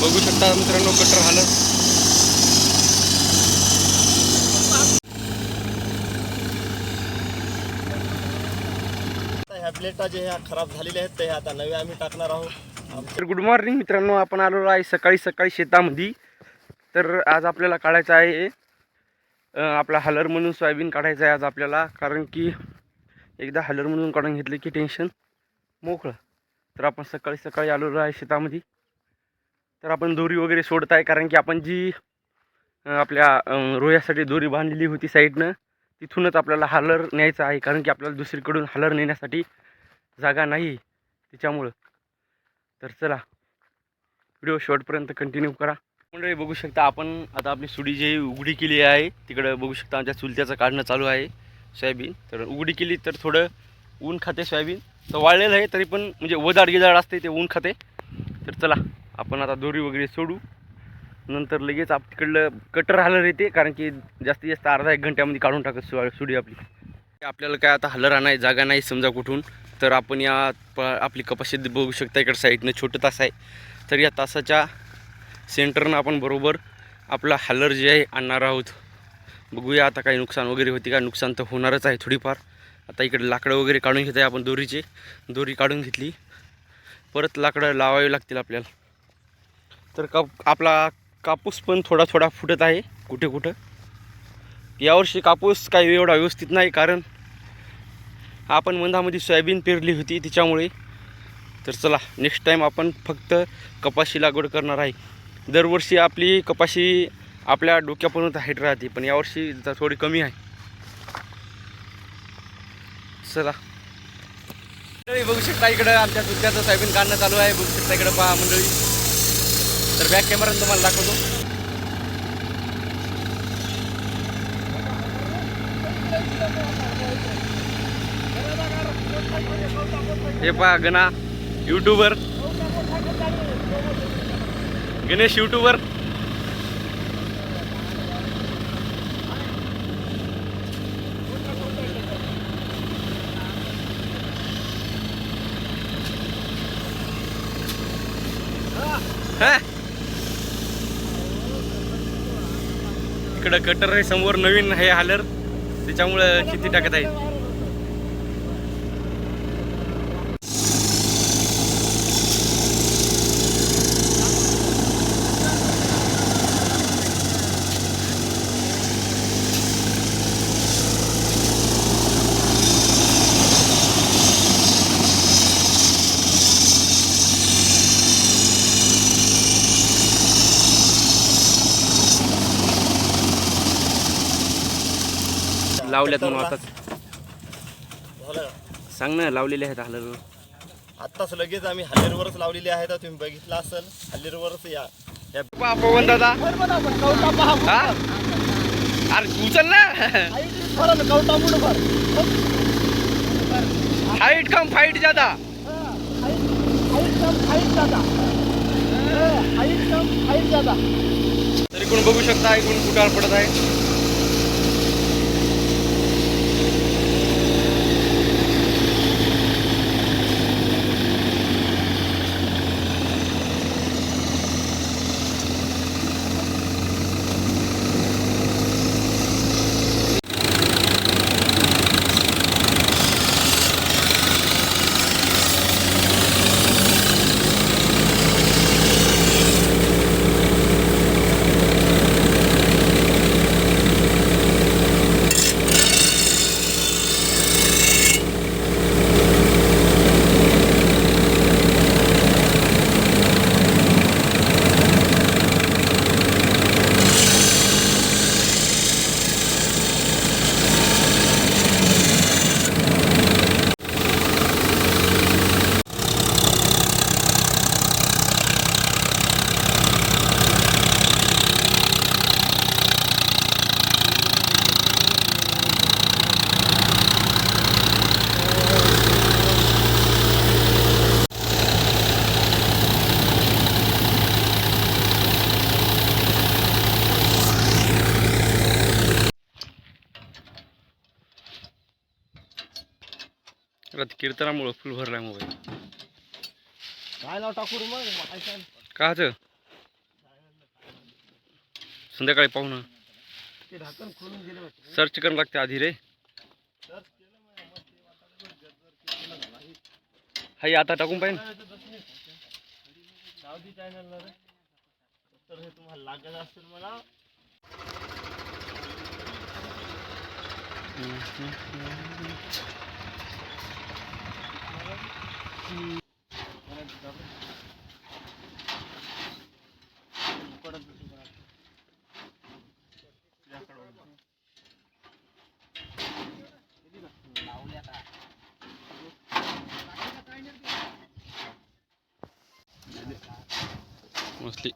बघू शकता मित्रांनो कटर हालत आता ह्या प्लेटा जे ह्या खराब झालेल्या आहेत ते आता नवे आम्ही टाकणार आहोत. तर गुड मॉर्निंग मित्रांनो आपण आलेलो आहे सकाळी सकाळी शेतामध्ये. तर आज आपल्याला काढायचं आहे आपला हलर म्हणून सोयाबीन काढायचं आहे आज आपल्याला कारण की एकदा हलर म्हणून काढून घेतलं की टेन्शन मोकळं. तर आपण सकाळी सकाळी आलेलो आहे शेतामध्ये. तर आपण दोरी वगैरे सोडत आहे कारण की आपण जी आपल्या रोयासाठी रोह्यासाठी दोरी बांधलेली होती साईडनं तिथूनच आपल्याला हलर न्यायचं आहे कारण की आपल्याला दुसरीकडून हलर नेण्यासाठी जागा नाही त्याच्यामुळं. तर चला व्हिडिओ शॉर्टपर्यंत कंटिन्यू करा. मंडळी बघू शकता आपण आता आपली सुडी जी उघडी केली आहे. तिकडं बघू शकता आमच्या चुलत्याचं काढणं चालू आहे सोयाबीन. तर उघडी केली तर थोडं ऊन खाते सोयाबीन. तर वाळलेलं आहे तरी पण म्हणजे वजाड गिजाड असते ते ऊन खाते. तर चला. आपण आता दोरी वगैरे सोडू. नंतर लगेच आप तिकडलं कटर हलर येते कारण की जास्तीत जास्त अर्धा एक घंट्यामध्ये काढून टाकत सु सुडी आपली. आपल्याला काय आता हलर नाही जागा नाही समजा कुठून तर आपण या प आपली कपाशी बघू शकता इकडं साईडनं छोटं तास आहे. तर या तासाच्या सेंटरनं आपण बरोबर आपला हलर जे आहे आणणार आहोत. बघूया आता काही नुकसान वगैरे होते का? नुकसान तर होणारच आहे थोडीफार. आता इकडे लाकडं वगैरे काढून घेत आहे आपण दोरीचे. दोरी काढून घेतली. परत लाकडं लावावी लागतील आपल्याला. तर कप आपला कापूस पण थोडा थोडा फुटत आहे. कुठे कुठं? यावर्षी कापूस काही एवढा व्यवस्थित नाही कारण आपण मंदामध्ये सोयाबीन पेरली होती तिच्यामुळे. तर चला नेक्स्ट टाईम आपण फक्त कपाशी लागवड करणार आहे. दरवर्षी आपली कपाशी आपल्या डोक्यापर्यंत हाईट राहते पण यावर्षी थोडी कमी आहे. चला. बघू शकता इकडं आमच्या दुसऱ्याचं सोयाबीन काढणं चालू आहे. बघू शकता इकडं पहा मंडळी. तर बॅक कॅमेरा तुम्हाला दाखवतो. हे पहा गणा युट्यूबर गणेश युट्यूबर हा? इकडं कटर आहे समोर नवीन हे हालर त्याच्यामुळं किती टाकत आहे? लावल्यात म्हणून आताच. झालं सांग ना लावलेले आहेत हालर. आत्ताच लगेच आम्ही हल्लेरवरच लावलेले आहेत तुम्ही बघितलं असेल हल्लेरवरच या. या. पवन दादा. हा? अरे उचल ना. हाईट कम फाईट ज्यादा. तरी कोण बघू शकता ऐकून कुठार पडत आहे? रात कीर्तनामुळं फुल भरलाय मोबाईल. काय नाव टाकू रे मग. काच संध्याकाळी पाहू ना. ते ढाकण खोलून गेले वाटतं. सर्च करावं लागते आधी रे. हाई आता टाकून पाहिजे सावधी चॅनलला रे. तर हे तुम्हाला लागत असेल मला. मोस्टली